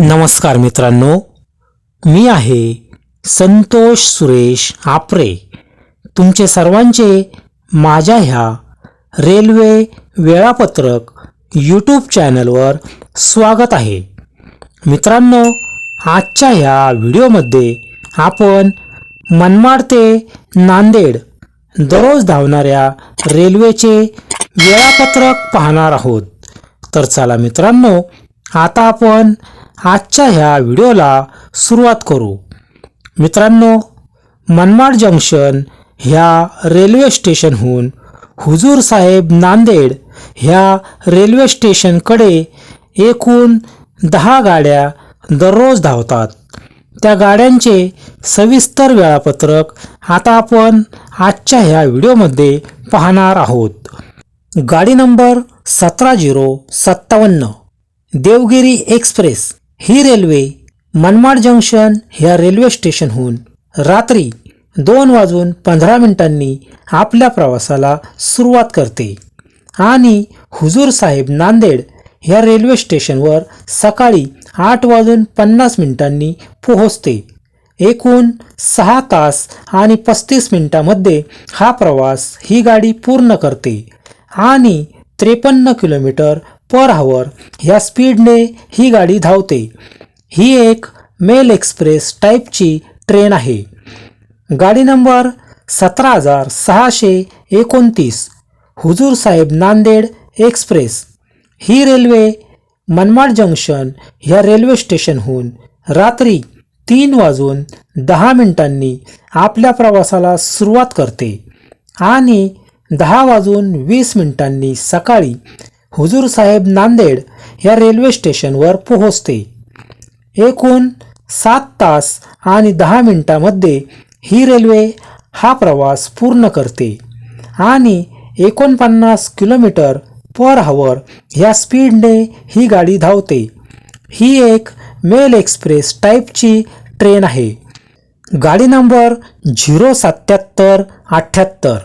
नमस्कार मित्रांनो मी आहे संतोष सुरेश आपरे. तुमचे सर्वांचे माझ्या ह्या रेल्वे वेळापत्रक यूट्यूब चॅनलवर स्वागत आहे. मित्रांनो आजच्या ह्या व्हिडिओमध्ये आपण मनमाड ते नांदेड दररोज धावणाऱ्या रेल्वेचे वेळापत्रक पाहणार आहोत. तर चला मित्रांनो आता आपण आजच्या ह्या व्हिडिओला सुरुवात करू. मित्रांनो मनमाड जंक्शन ह्या रेल्वे स्टेशनहून हुजूर साहेब नांदेड ह्या रेल्वे स्टेशनकडे एकूण दहा गाड्या दररोज धावतात. त्या गाड्यांचे सविस्तर वेळापत्रक आता आपण आजच्या ह्या व्हिडिओमध्ये पाहणार आहोत. गाडी नंबर सतरा झिरो सत्तावन्न देवगिरी एक्सप्रेस. ही रेल्वे मनमाड जंक्शन ह्या रेल्वे स्टेशनहून रात्री दोन वाजून पंधरा मिनिटांनी आपल्या प्रवासाला सुरुवात करते. आणि हुजूर साहेब नांदेड ह्या रेल्वे स्टेशनवर सकाळी आठ वाजून पन्नास मिनिटांनी पोहोचते. एकूण सहा तास आणि पस्तीस मिनिटामध्ये हा प्रवास ही गाडी पूर्ण करते आणि त्रेपन्न किलोमीटर पर आवर ह्या स्पीडने ही गाडी धावते. ही एक मेल एक्सप्रेस टाईपची ट्रेन आहे. गाडी नंबर सतरा हजार सहाशे एकोणतीस हुजूर साहेब नांदेड एक्सप्रेस. ही रेल्वे मनमाड जंक्शन ह्या रेल्वे स्टेशनहून रात्री तीन वाजून दहा मिनिटांनी आपल्या प्रवासाला सुरुवात करते आणि दहा वाजून वीस मिनिटांनी सकाळी हुजूर साहेब नांदेड या रेल्वे स्टेशनवर पोहोचते. एकूण सात तास आणि दहा मिनिटामध्ये ही रेल्वे हा प्रवास पूर्ण करते आणि एकोणपन्नास किलोमीटर पर हवर ह्या स्पीडने ही गाडी धावते. ही एक मेल एक्सप्रेस टाईपची ट्रेन आहे. गाडी नंबर झिरो सत्याहत्तर अठ्ठ्याहत्तर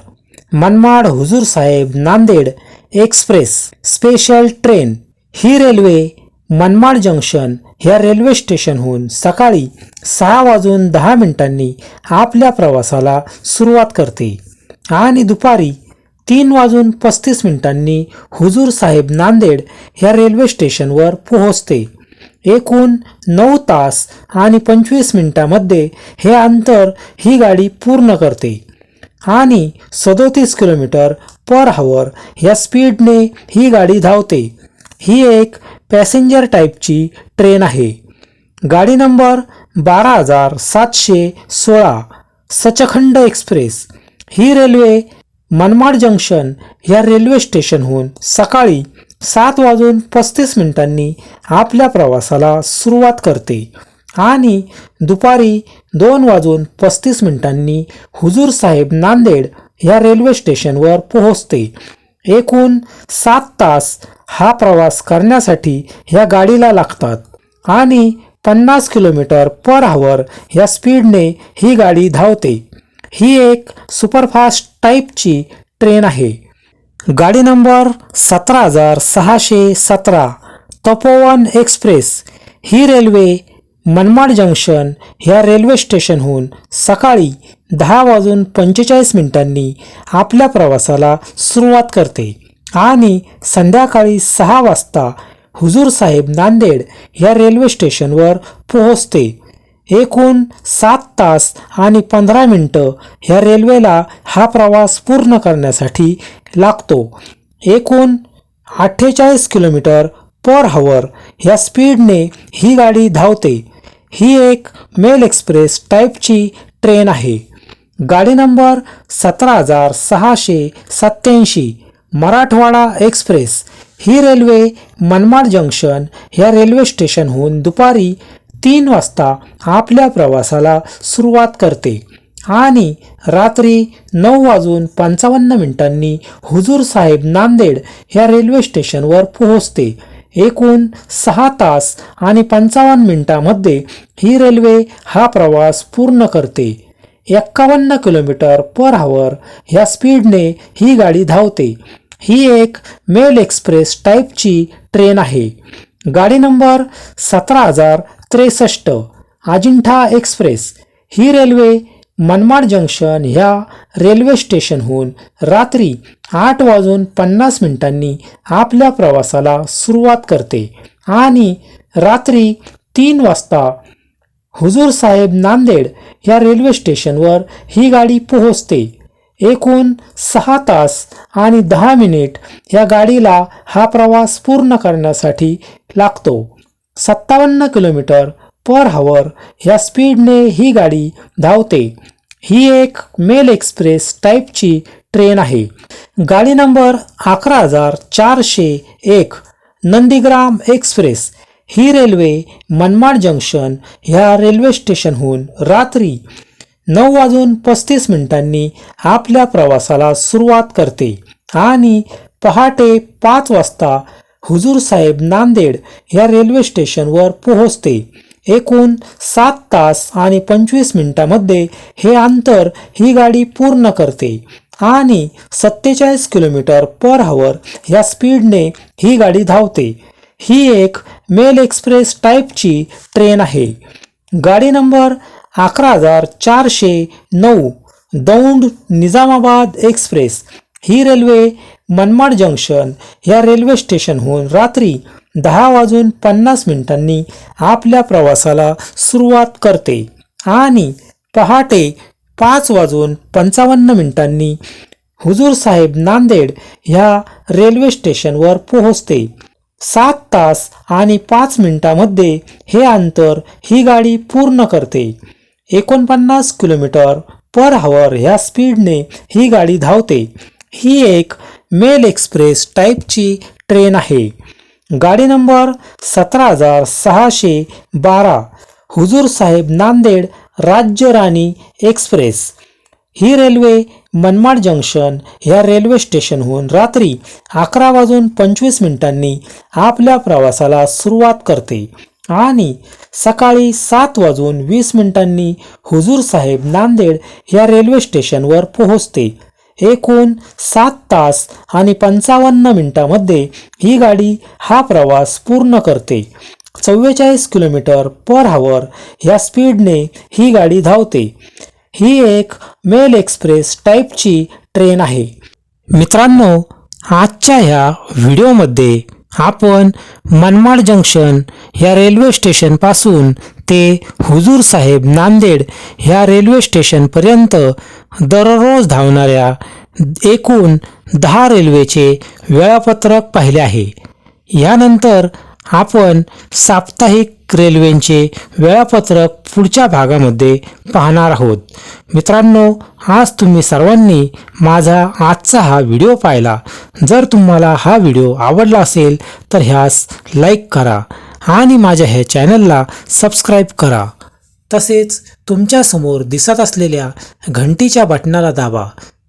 Manmad Hazur Sahib Nanded express special train ही रेल्वे मनमाड जंक्शन ह्या रेल्वे स्टेशनहून सकाळी सहा वाजून दहा मिनिटांनी आपल्या प्रवासाला सुरुवात करते. आणि दुपारी तीन वाजून पस्तीस मिनिटांनी हुजूर साहेब नांदेड ह्या रेल्वे स्टेशनवर पोहोचते. एकूण नऊ तास आणि पंचवीस मिनिटामध्ये हे अंतर ही गाडी पूर्ण करते. आणि सदोतीस किलोमीटर पर हवर या स्पीडने ही गाडी धावते. ही एक पॅसेंजर टाईपची ट्रेन आहे. गाडी नंबर बारा हजार सातशे सोळा सचखंड एक्सप्रेस ही रेल्वे मनमाड जंक्शन ह्या रेल्वे स्टेशनहून सकाळी सात वाजून पस्तीस मिनिटांनी आपल्या प्रवासाला सुरुवात करते. आणि दुपारी दोन वाजून पस्तीस मिनिटांनी हुजूर साहेब नांदेड ह्या रेल्वे स्टेशनवर पोहोचते. एकूण सात तास हा प्रवास करण्यासाठी ह्या गाडीला लागतात आणि पन्नास किलोमीटर पर आवर ह्या स्पीडने ही गाडी धावते. ही एक सुपरफास्ट टाईपची ट्रेन आहे. गाडी नंबर सतरा हजार सहाशे सतरा तपोवन एक्सप्रेस ही रेल्वे मनमाड जंक्शन ह्या रेल्वे स्टेशनहून सकाळी दहा वाजून पंचेचाळीस मिनिटांनी आपल्या प्रवासाला सुरुवात करते. आणि संध्याकाळी सहा वाजता हुजूर साहेब नांदेड ह्या रेल्वे स्टेशनवर पोहोचते. एकूण सात तास आणि पंधरा मिनटं ह्या रेल्वेला हा प्रवास पूर्ण करण्यासाठी लागतो. एकूण अठ्ठेचाळीस किलोमीटर पर हवर ह्या स्पीडने ही गाडी धावते. ही एक मेल एक्सप्रेस टाईपची ट्रेन आहे. गाडी नंबर सतरा हजार सहाशे सत्याऐंशी मराठवाडा एक्सप्रेस. ही रेल्वे मनमाड जंक्शन ह्या रेल्वे स्टेशनहून दुपारी तीन वाजता आपल्या प्रवासाला सुरुवात करते आणि रात्री नऊ वाजून पंचावन्न मिनिटांनी हुजूर साहेब नांदेड ह्या रेल्वे स्टेशनवर पोहोचते. एकूण सहा तास आणि पंचावन्न मिनिटामध्ये ही रेल्वे हा प्रवास पूर्ण करते. एक्कावन्न किलोमीटर पर आवर ह्या स्पीडने ही गाडी धावते. ही एक मेल एक्सप्रेस टाईपची ट्रेन आहे. गाडी नंबर सतरा हजार त्रेसष्ट अजिंठा एक्सप्रेस. ही रेल्वे मनमाड जंक्शन ह्या रेल्वे स्टेशनहून रात्री आठ वाजून पन्नास मिनिटांनी आपल्या प्रवासाला सुरुवात करते. आणि रात्री तीन वाजता हुजूर साहेब नांदेड या रेल्वे स्टेशनवर ही गाडी पोहोचते. एकूण सहा तास आणि दहा मिनिट या गाडीला हा प्रवास पूर्ण करण्यासाठी लागतो. सत्तावन्न किलोमीटर पर हवर या स्पीडने ही गाडी धावते. ही एक मेल एक्सप्रेस टाईपची ट्रेन आहे. गाडी नंबर अकरा हजार चारशे एक नंदीग्राम एक्सप्रेस. ही रेल्वे मनमाड जंक्शन ह्या रेल्वे स्टेशनहून रात्री नऊ वाजून पस्तीस मिनिटांनी आपल्या प्रवासाला सुरुवात करते आणि पहाटे पाच वाजता हुजूर साहेब नांदेड ह्या रेल्वे स्टेशनवर पोहोचते. एकूण सात तास आणि पंचवीस मिनिटामध्ये हे अंतर ही गाडी पूर्ण करते आणि सत्तेचाळीस किलोमीटर पर हवर या स्पीडने ही गाडी धावते. ही एक मेल एक्सप्रेस टाईपची ट्रेन आहे. गाडी नंबर अकरा हजार चारशे नऊ दौंड निजामाबाद एक्सप्रेस. ही रेल्वे मनमाड जंक्शन या रेल्वे स्टेशनहून रात्री दहा वाजून पन्नास मिनिटांनी आपल्या प्रवासाला सुरुवात करते. आणि पहाटे पाच वाजून पंचावन्न मिनिटांनी हुजूर साहेब नांदेड ह्या रेल्वे स्टेशनवर पोहोचते. सात तास आणि पाच मिनिटामध्ये हे अंतर ही गाडी पूर्ण करते. एकोणपन्नास किलोमीटर पर हवर ह्या स्पीडने ही गाडी धावते. ही एक मेल एक्सप्रेस टाईपची ट्रेन आहे. गाडी नंबर सतरा हजार सहाशे बारा हुजूर साहेब नांदेड राज्य राणी एक्सप्रेस. ही रेल्वे मनमाड जंक्शन ह्या रेल्वे स्टेशनहून रात्री अकरा वाजून पंचवीस मिनिटांनी आपल्या प्रवासाला सुरुवात करते आणि सकाळी सात वाजून वीस मिनिटांनी हुजूर साहेब नांदेड ह्या रेल्वे स्टेशनवर पोहोचते. एकूण सात तास आणि पंचावन्न मिनिटामध्ये ही गाडी हा प्रवास पूर्ण करते. चव्वेचाळीस किलोमीटर पर हावर ह्या स्पीडने ही गाडी धावते. ही एक मेल एक्सप्रेस टाईपची ट्रेन आहे. मित्रांनो आजच्या ह्या व्हिडिओमध्ये आपण मनमाड जंक्शन ह्या रेल्वे स्टेशनपासून ते हुजूर साहेब नांदेड ह्या रेल्वे स्टेशनपर्यंत दररोज धावणाऱ्या एकूण दहा रेल्वेचे वेळापत्रक पाहिले आहे. यानंतर आपण साप्ताहिक रेल्वेंचे वेळापत्रक पुढच्या भागामध्ये पाहणार आहोत. मित्रांनो आज तुम्ही सर्वांनी माझा आजचा हा व्हिडिओ पाहिला. जर तुम्हाला हा व्हिडिओ आवडला असेल तर ह्यास लाईक करा आणि माझ्या ह्या चॅनलला सबस्क्राईब करा. तसेच तुमच्यासमोर दिसत असलेल्या घंटीच्या बटणाला दाबा.